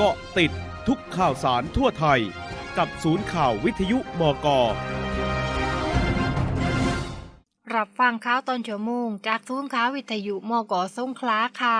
เกาะติดทุกข่าวสารทั่วไทย กับศูนย์ข่าววิทยุบก รับฟังข่าวตอนชั่วโมง จากศูนย์ข่าววิทยุมกสงขลาค่ะ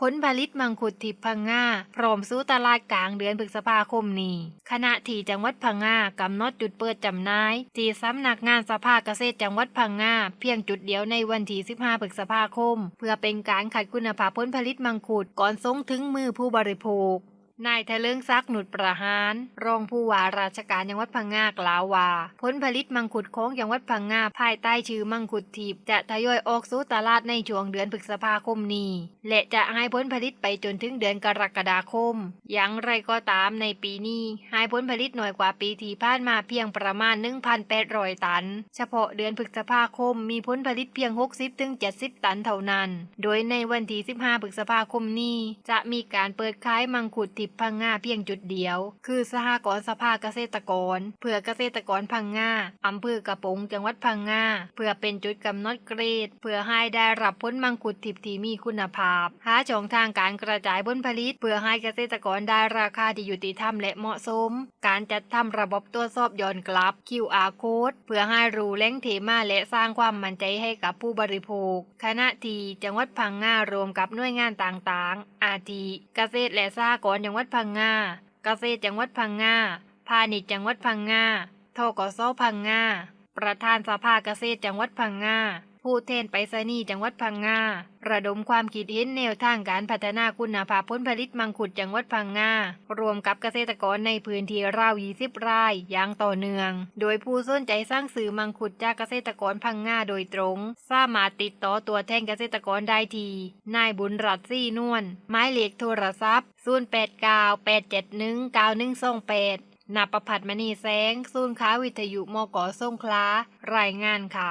ผลผลิตมังคุดทิพย์พังงาพร้อมสู้ตลาดกลางเดือนพฤษภาคมนี้ขณะที่จังหวัดพังงากำหนดจุดเปิดจำหน่ายที่สำนักงานสภาเกษตรจังหวัดพังงาเพียงจุดเดียวในวันที่ 15 พฤษภาคม เพื่อเป็นการขัดคุณภาพผลผลิตมังคุดก่อนส่งถึงมือผู้บริโภค นายทะเลิงซักหนุดประหาร รองผู้ว่าราชการจังหวัดพังงากล่าวว่า ผลผลิตมังคุดของจังหวัดพังงาภายใต้ชื่อมังคุดทิพย์จะทยอยออกสู่ตลาดในช่วงเดือนพฤษภาคมนี้ และจะให้ผลผลิตไปจนถึงเดือนกรกฎาคม อย่างไรก็ตามในปีนี้ให้ผลผลิตหน่อยกว่าปีที่ผ่านมาเพียงประมาณ 1,800 ตัน เฉพาะเดือนพฤษภาคมมีผลผลิตเพียง 60-70 ตันเท่านั้น โดยในวันที่ 15 พฤษภาคมนี้ จะมีการเปิดขายมังคุดทิพย์พังงาเพียงจุดเดียว คือสหกรณ์สภาเกษตรกร เพื่อเกษตรกรพังงาอำเภอกระปงจังหวัดพังงาเพื่อเป็นจุดกำหนดเกรด เพื่อให้ได้รับผลมังคุดทิพย์ที่มีคุณภาพ หาช่องทางการกระจายผลผลิต เพื่อให้เกษตรกรได้ราคาที่ยุติธรรมและเหมาะสม การจัดทำระบบตรวจสอบย้อนกลับ QR code เพื่อให้รู้แหล่งเทมาและสร้างความมั่นใจให้กับผู้บริโภคขณะที่จังหวัดพังงารวมกับหน่วยงานต่างๆ อาทิเกษตรและสหกรณ์จังงหวัดพังงา เกษตรจังหวัดพังงา พาณิชย์จังหวัดพังงาทกศพังงา ประธานสภาเกษตรจังหวัดพังงา ผู้แทนไปรษณีย์จังหวัดพังงา ระดมความคิดเห็นแนวทางการพัฒนาคุณภาพผลผลิตมังคุดจังหวัดพังงา รวมกับเกษตรกรในพื้นที่ราว 20รายอย่างต่อเนื่อง โดยผู้สนใจสร้างสื่อมังคุดจากเกษตรกรพังงาโดยตรง สามารถติดต่อตัวแทนเกษตรกรได้ทีนายบุญรัตน์ซี่นวลหมายเลขโทรศัพท์ 0898719128นับประพัดมณีแสง ศูนย์ค้าวิทยุมกสงขลา รายงานค่ะ